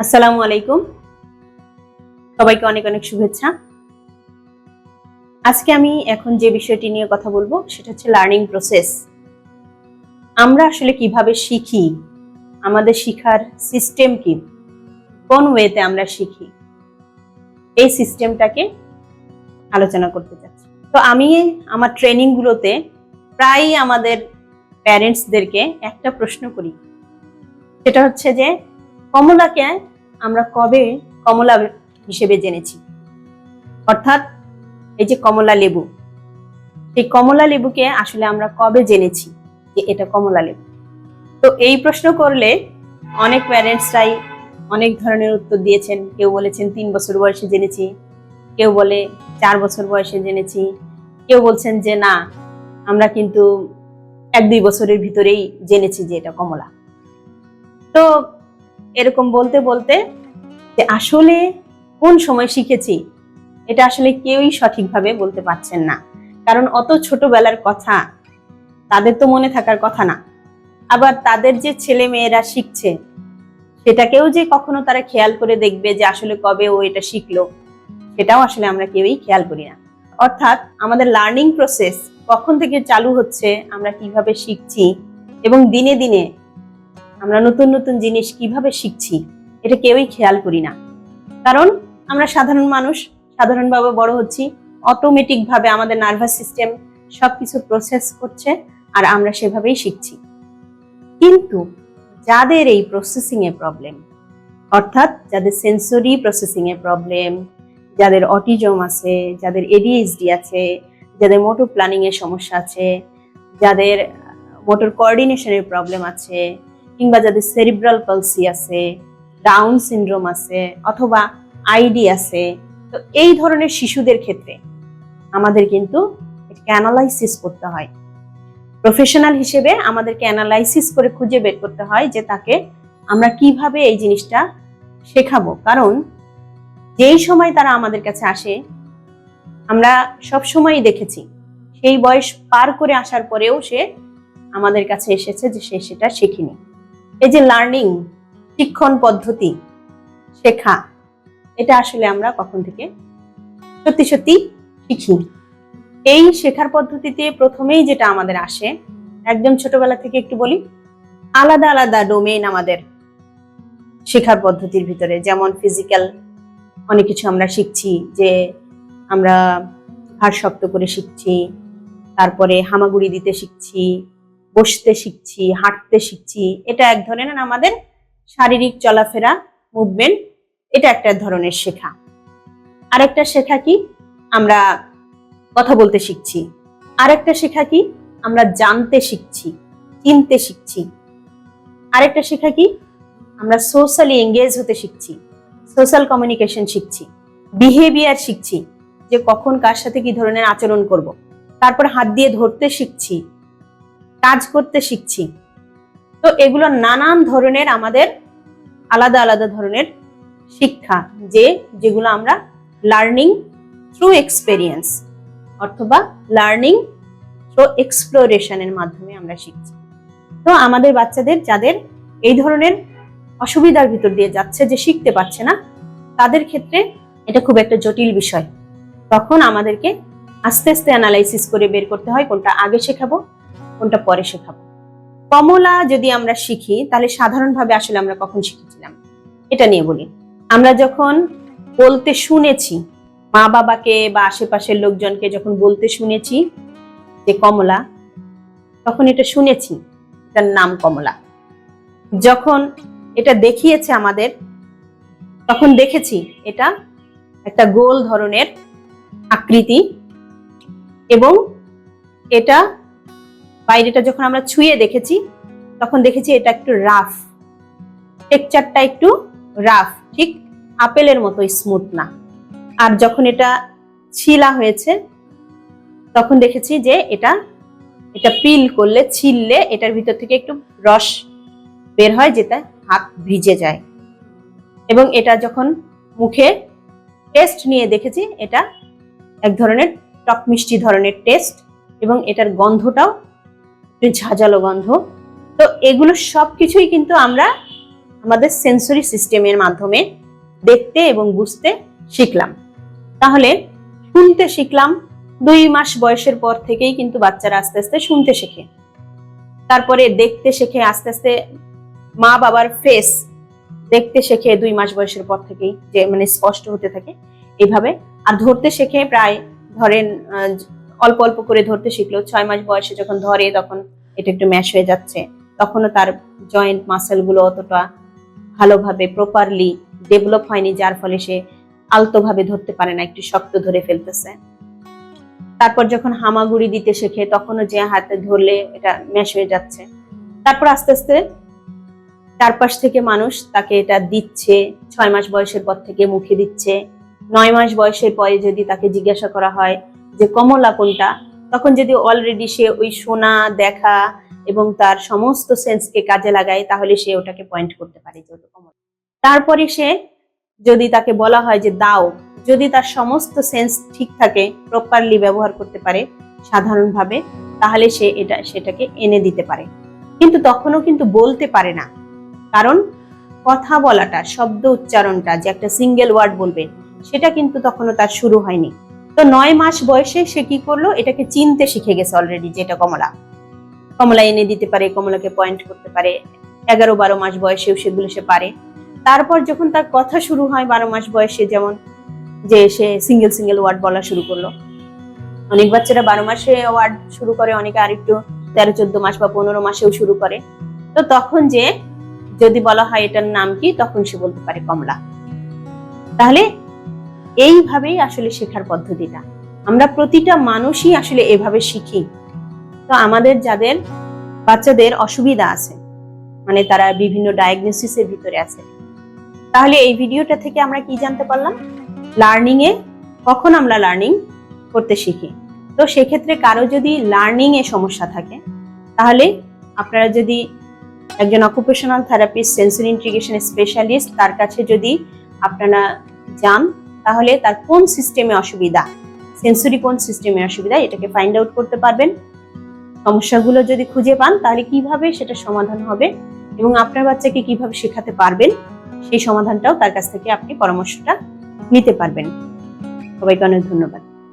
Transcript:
আসসালামু আলাইকুম। সবাইকে অনেক অনেক শুভেচ্ছা। আজকে আমি এখন যে বিষয়টি নিয়ে কথা বলব, সেটা হচ্ছে লার্নিং প্রসেস আমরা আসলে কীভাবে শিখি? আমাদের শিখার সিস্টেম কি? কোন ওয়েতে আমরা শিখি? এই সিস্টেমটাকে আলোচনা করতে চাচ্ছি। তো আমি আমার ট্রেনিংগুলোতে প্রায়ই আমাদের প্যারেন্টসদেরকে একটা প্রশ্ন করি। সেটা হচ্ছে যে, কমলাকে আমরা কবে কমলা হিসেবে জেনেছি? অর্থাৎ এই যে কমলা লেবু সেই কমলা লেবুকে আসলে আমরা কবে জেনেছি যে এটা কমলা লেবু? তো এই প্রশ্ন করলে অনেক প্যারেন্টসরাই অনেক ধরনের উত্তর দিয়েছেন। কেউ বলেছেন তিন বছর বয়সে জেনেছি, কেউ বলে চার বছর বয়সে জেনেছি, কেউ বলছেন যে না, আমরা কিন্তু এক দুই বছরের ভিতরেই জেনেছি যে এটা কমলা। তো এরকম বলতে বলতে যে আসলে কোন সময় শিখেছি, এটা আসলে কেউই সঠিকভাবে বলতে পারছেন না। কারণ অত ছোটবেলার কথা, তাদের তো মনে থাকার কথা না। আবার তাদের যে ছেলে মেয়েরা শিখছে, সেটাকেও যে কখনো তারা খেয়াল করে দেখবে যে আসলে কবে ও এটা শিখলো, সেটাও আসলে আমরা কেউই খেয়াল করি না। অর্থাৎ আমাদের লার্নিং প্রসেস কখন থেকে চালু হচ্ছে, আমরা কীভাবে শিখছি এবং দিনে দিনে আমরা নতুন নতুন জিনিস কীভাবে শিখছি, এটা কেউই খেয়াল করি না। কারণ আমরা সাধারণ মানুষ, সাধারণভাবে বড় হচ্ছি অটোমেটিক ভাবে আমাদের নার্ভাস সিস্টেম সবকিছু প্রসেস করছে আর আমরা সেভাবেই শিখছি। কিন্তু যাদের এই প্রসেসিং এ প্রবলেম অর্থাৎ যাদের সেন্সরি প্রসেসিং এ প্রবলেম যাদের অটিজম আছে, যাদের এডিএইচডি আছে, যাদের মোটর প্ল্যানিং এর সমস্যা আছে, যাদের মোটর কোঅর্ডিনেশনের প্রবলেম আছে কিংবা যাদের সেরিব্রাল পালসি আছে ডাউন সিন্ড্রোম আছে, অথবা আইডি আছে, তো এই ধরনের শিশুদের ক্ষেত্রে আমাদের কিন্তু এটাকে অ্যানালাইসিস করতে হয়। প্রফেশনাল হিসেবে আমাদেরকে অ্যানালাইসিস করে খুঁজে বের করতে হয় যে তাকে আমরা কীভাবে এই জিনিসটা শেখাবো। কারণ যেই সময় তারা আমাদের কাছে আসে, আমরা সব সময়ই দেখেছি, সেই বয়স পার করে আসার পরেও সে আমাদের কাছে এসেছে যে সে সেটা শেখেনি। এই যে লার্নিং শিক্ষণ পদ্ধতি শেখা, এটা আসলে আমরা কখন থেকে সত্যি সত্যি শিখি এই শেখার পদ্ধতিতে প্রথমেই যেটা আমাদের আসে, একদম ছোটবেলা থেকে একটু বলি, আলাদা আলাদা ডোমেইন আমাদের শেখার পদ্ধতির ভিতরে, যেমন ফিজিক্যাল অনেক কিছু আমরা শিখছি, যে আমরা ঘাড় শক্ত করে শিখছি, তারপরে হামাগুড়ি দিতে শিখছি বসতে শিখছি, হাঁটতে শিখছি, এটা এক ধরনের আমাদের শারীরিক চলাফেরা মুভমেন্ট এটা একটা ধরনের শেখা। আরেকটা শেখা কি? আমরা কথা বলতে শিখছি। আরেকটা শেখা কি? আমরা জানতে শিখছি, চিনতে শিখছি। আরেকটা শেখা কি? আমরা সোশ্যালি এঙ্গেজ হতে শিখছি সোশ্যাল কমিউনিকেশন শিখছি বিহেভিয়ার শিখছি, যে কখন কার সাথে কি ধরনের আচরণ করব। তারপর হাত দিয়ে ধরতে শিখছি কাজ করতে শিখছি। তো এগুলো নানান ধরনের আমাদের আলাদা আলাদা ধরনের শিক্ষা যে, যেগুলো আমরা লার্নিং থ্রু এক্সপেরিয়েন্স অথবা লার্নিং থ্রু এক্সপ্লোরেশনের মাধ্যমে আমরা শিখছি। তো আমাদের বাচ্চাদের যাদের এই ধরনের অসুবিধার ভিতর দিয়ে যাচ্ছে, যে শিখতে পারছে না, তাদের ক্ষেত্রে এটা খুব একটা জটিল বিষয়। তখন আমাদেরকে আস্তে আস্তে অ্যানালাইসিস করে বের করতে হয়, কোনটা আগে শেখাবো কোনটা পরে শেখাবো? কমলা যদি আমরা শিখি, তাহলে সাধারণভাবে আসলে আমরা কখন শিখেছিলাম? এটা নিয়ে বলি। আমরা যখন বলতে শুনেছি, মা বাবাকে বা আশেপাশের লোকজনকে যখন বলতে শুনেছি যে কমলা, তখন এটা শুনেছি তার নাম কমলা। যখন এটা দেখিয়েছে আমাদের, তখন দেখেছি এটা একটা গোল ধরনের আকৃতি এবং এটা বাইরেটা যখন আমরা ছুঁয়ে দেখেছি, তখন দেখেছি এটা একটু রাফ টেকচারটা একটু রাফ ঠিক আপেলের মতো স্মুথ না। আর যখন এটা ছিলা হয়েছে, তখন দেখেছি যে এটা এটা পিল করলে, ছিললে এটার ভিতর থেকে একটু রস বের হয়, যেটা হাত ভিজে যায়। এবং এটা যখন মুখে টেস্ট নিয়ে দেখেছি, এটা এক ধরনের টক মিষ্টি ধরনের টেস্ট এবং এটার গন্ধটাও ঝাঁঝালো গন্ধ। তো এগুলো সব কিছুই কিন্তু আমরা আমাদের সেন্সরি সিস্টেমের মাধ্যমে দেখতে এবং বুঝতে শিখলাম। তাহলে শুনতে শিখলাম, দুই মাস বয়সের পর থেকেই কিন্তু বাচ্চারা আস্তে আস্তে শুনতে শেখে। তারপরে দেখতে শেখে, আস্তে আস্তে মা বাবার ফেস দেখতে শেখে দুই মাস বয়সের পর থেকেই, যে মানে স্পষ্ট হতে থাকে। এইভাবে আর ধরতে শেখে প্রায় ধরেন অল্প অল্প করে ধরতে শিখলো। ছয় মাস বয়সে যখন ধরে তখন এটা একটু ম্যাশ হয়ে যাচ্ছে। তখনও তার জয়েন্ট মাসেলগুলো অতটা ভালোভাবে প্রপারলি ডেভেলপ হয়নি, যার ফলে সে আলতোভাবে ধরতে পারে না, একটু শক্ত ধরে ফেলতেছে। তারপর যখন হামাগুড়ি দিতে শেখে, তখনও যে হাতে ধরলে এটা ম্যাশ হয়ে যাচ্ছে। তারপর আস্তে আস্তে চারপাশ থেকে মানুষ তাকে এটা দিচ্ছে, ছয় মাস বয়সের পর থেকে মুখে দিচ্ছে। নয় মাস বয়সের পরে যদি তাকে জিজ্ঞাসা করা হয় যে কমলা কোনটা, তখন যদি অলরেডি সে ওই শোনা দেখা এবং তার সমস্ত সেন্সকে কাজে লাগায়, তাহলে সে ওটাকে পয়েন্ট করতে পারে যে কমলা। তারপরে সে যদি তাকে বলা হয় যে দাও, যদি তার সমস্ত সেন্স ঠিক থাকে প্রপারলি ব্যবহার করতে পারে সাধারণভাবে, তাহলে সে এটা, সেটাকে এনে দিতে পারে। কিন্তু তখনও কিন্তু বলতে পারে না। কারণ কথা বলাটা, শব্দ উচ্চারণটা, যে একটা সিঙ্গেল ওয়ার্ড বলবে, সেটা কিন্তু তখনও তার শুরু হয়নি। তো নয় মাস বয়সে সে কি করল? এটাকে চিনতে শিখে গেছে অলরেডি যেটা কমলা। কমলা এনে দিতে পারে, কমলাকে পয়েন্ট করতে পারে। এগারো বারো মাস বয়সেও সেগুলো সে পারে। তারপর যখন তার কথা শুরু হয় বারো মাস বয়সে যেমন যে সে সিঙ্গেল সিঙ্গেল ওয়ার্ড বলা শুরু করল। অনেক বাচ্চারা বারো মাসে ওয়ার্ড শুরু করে, অনেকে আরেকটু তেরো, চোদ্দ মাস বা পনেরো মাসেও শুরু করে। তো তখন যে যদি বলা হয় এটার নাম কি, তখন সে বলতে পারে কমলা। তাহলে এইভাবেই আসলে শেখার পদ্ধতিটা। আমরা প্রতিটা মানুষই আসলে এভাবে শিখি। তো আমাদের যাদের বাচ্চাদের অসুবিধা আছে মানে তারা বিভিন্ন ডায়াগনোসিসের ভিতরে আছে, তাহলে এই ভিডিওটা থেকে আমরা কি জানতে পারলাম? লার্নিং এ কখন আমরা লার্নিং করতে শিখি? তো সেক্ষেত্রে কারও যদি লার্নিং এ সমস্যা থাকে, তাহলে আপনারা যদি একজন occupational therapist sensory integration specialist তার কাছে যদি আপনারা যান তাহলে তার কোন সিস্টেমে অসুবিধা? সেন্সরি কোন সিস্টেমে অসুবিধা? এটাকে ফাইন্ড আউট করতে পারবেন। সমস্যাগুলো যদি খুঁজে পান, তাহলে কীভাবে সেটা সমাধান হবে এবং আপনার বাচ্চাকে কীভাবে শেখাতে পারবেন, সেই সমাধানটাও তার কাছ থেকে আপনি পরামর্শটা নিতে পারবেন। সবাইকে অনেক ধন্যবাদ।